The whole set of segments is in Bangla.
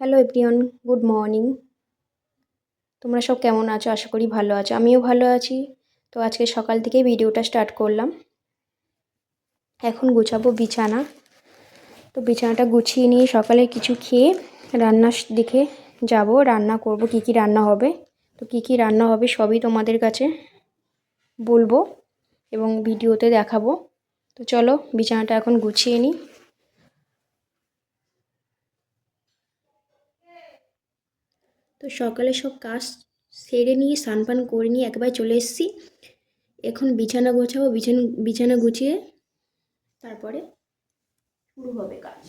হ্যালো এভরিওয়ান গুড মর্নিং তোমরা সব কেমন আছো? আশা করি ভালো আছো। আমিও ভালো আছি। তো আজকে সকাল থেকে ভিডিওটা স্টার্ট করলাম। এখন গুছাবো বিছানা। তো বিছানাটা গুছিয়ে নিয়ে সকালে কিছু খেয়ে রান্নার দিকে যাব। রান্না করব। কি কি রান্না হবে? তো কি কি রান্না হবে সবই তোমাদের কাছে বলব এবং ভিডিওতে দেখাবো। তো চলো বিছানাটা এখন গুছিয়ে নিই। তো সকালে সব কাজ সেরে নিয়ে, স্নান পান করে নিয়ে একবার চলে এসেছি। এখন বিছানা গোছাবো, বিছানা বিছানা গুছিয়ে তারপরে শুরু হবে কাজ।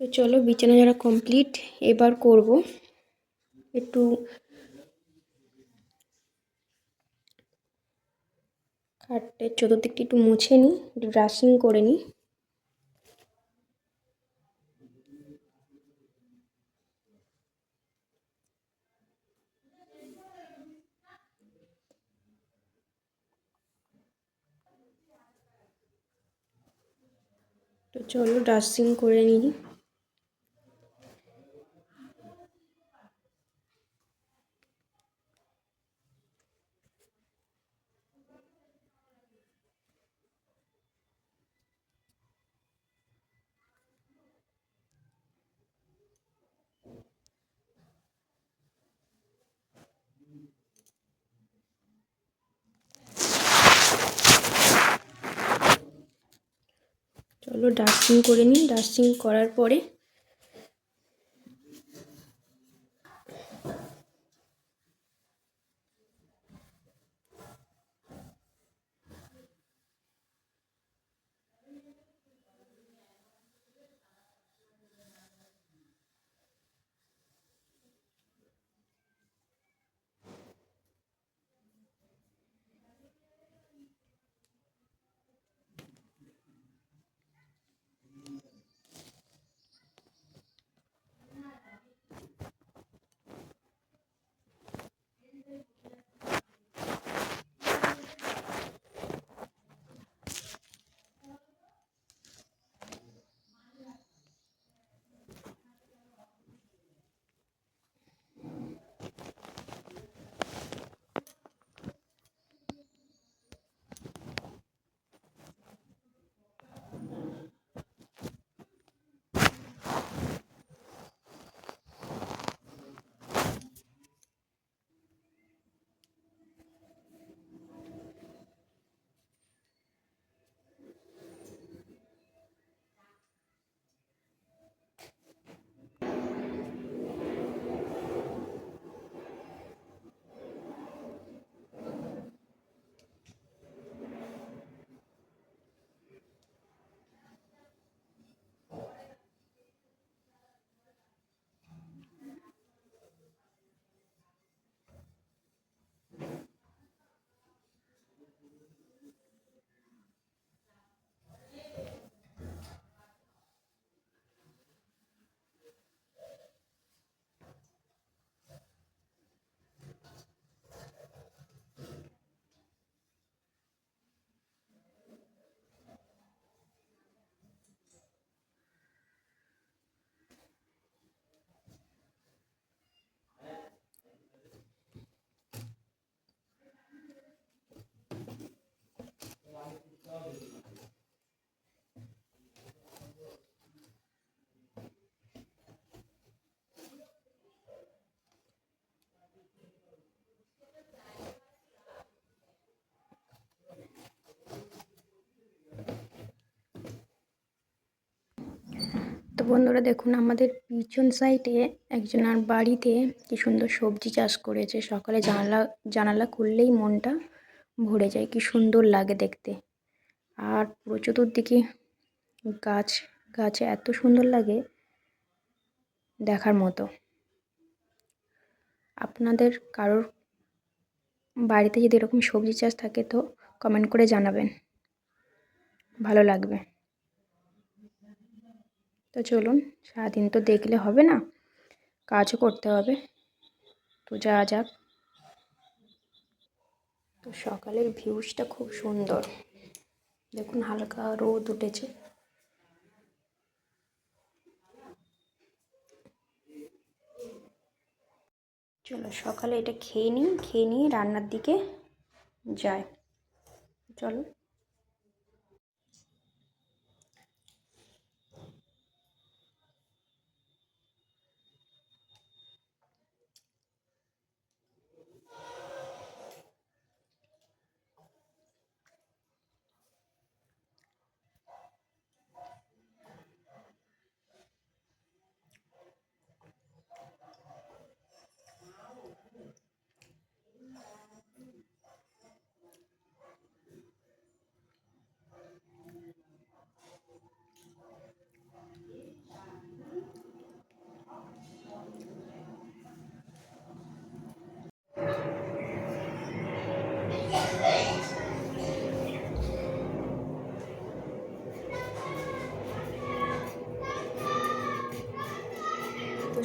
তো চলো, বিছানা যারা কমপ্লিট এবার করব। একটু খাটের চতুর্দিকটি একটু মুছে নিই, একটু ব্রাশিং করে নিই। চলো ডাস্টিং করে নিই। ডাস্টিং করে নিই। ডাস্টিং করার পরে বন্ধুরা দেখুন, আমাদের পিছন সাইডে একজনের বাড়িতে কি সুন্দর সবজি চাষ করেছে। সকালে জানালা জানালা খুললেই মনটা ভরে যায়, কি সুন্দর লাগে দেখতে। আর পুরো চতুর্দিকে গাছ, গাছে এত সুন্দর লাগে দেখার মতো। আপনাদের কারোর বাড়িতে যদি এরকম সবজি চাষ থাকে তো কমেন্ট করে জানাবেন। ভালো লাগবে। তো চলুন, সারাদিন তো দেখলে হবে না। কাজও করতে হবে। তো যা যাক। তো সকালের ভিউজটা খুব সুন্দর। দেখুন হালকা রোদ উঠেছে। চলো সকালে এটা খেয়ে নিই, খেয়ে নিয়ে রান্নার দিকে যায় চলো।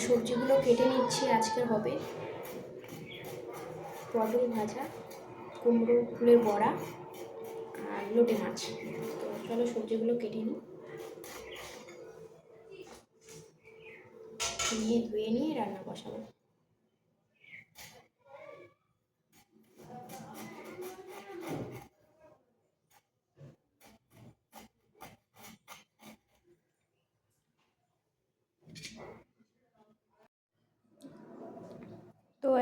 সবজিগুলো কেটে নিচ্ছি, আজকে হবে পটল ভাজা, কুমড়ো, ফুলের বড়া আর লোটে মাছ। তো চলো সবজিগুলো কেটে নিই। নিয়ে ধুয়ে নিয়ে রান্না বসাবো।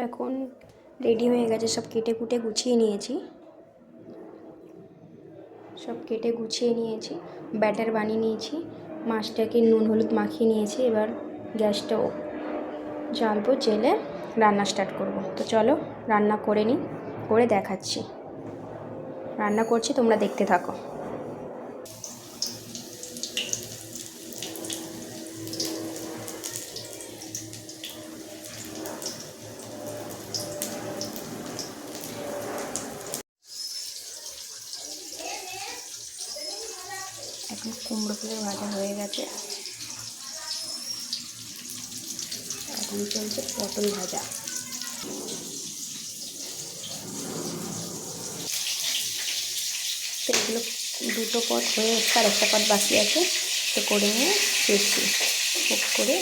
এখন রেডি হয়ে গেছে। সব কেটে কুটে গুছিয়ে নিয়েছি। সব কেটে গুছিয়ে নিয়েছি। ব্যাটার বানিয়ে নিয়েছি। মাছটাকে নুন, হলুদ মাখিয়ে নিয়েছি। এবার গ্যাসটা জ্বালবো, জেলে রান্না স্টার্ট করব। তো চলো, রান্না করে নিই, করে দেখাচ্ছি। রান্না করছি, তোমরা দেখতে থাকো। ফুলের ভাজা হয়ে গেছে। এখন চলছে পটল ভাজা। তো এগুলো দুটো পট হয়ে আর একটা পট বাকি আছে। তো করে নিয়ে ফিরছি। কুক করে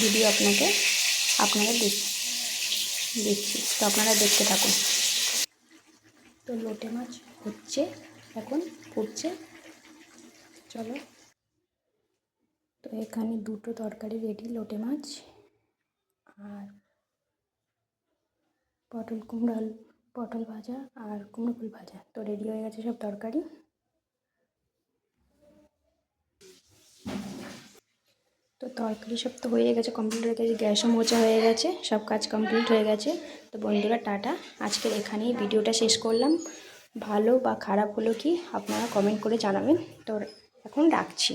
ভিডিও আপনাকে আপনারা দিচ্ছি। তো আপনারা দেখতে থাকুন। তো লোটে মাছ হচ্ছে, এখন ফুটছে। চলো। তো এখানে দুটো তরকারি রেডি লোটে মাছ আর পটল কুমড়ো, পটল ভাজা আর কুমড়ো ফুল ভাজা। তো রেডি হয়ে গেছে সব তরকারি। তো তরকারি সব তো হয়ে গেছে কমপ্লিট হয়ে গেছে, গ্যাসও মোচা হয়ে গেছে, সব কাজ কমপ্লিট হয়ে গেছে। তো বন্ধুরা, টাটা। আজকের এখানেই ভিডিওটা শেষ করলাম। ভালো বা খারাপ হলো কি, আপনারা কমেন্ট করে জানাবেন। তো এখন রাখছি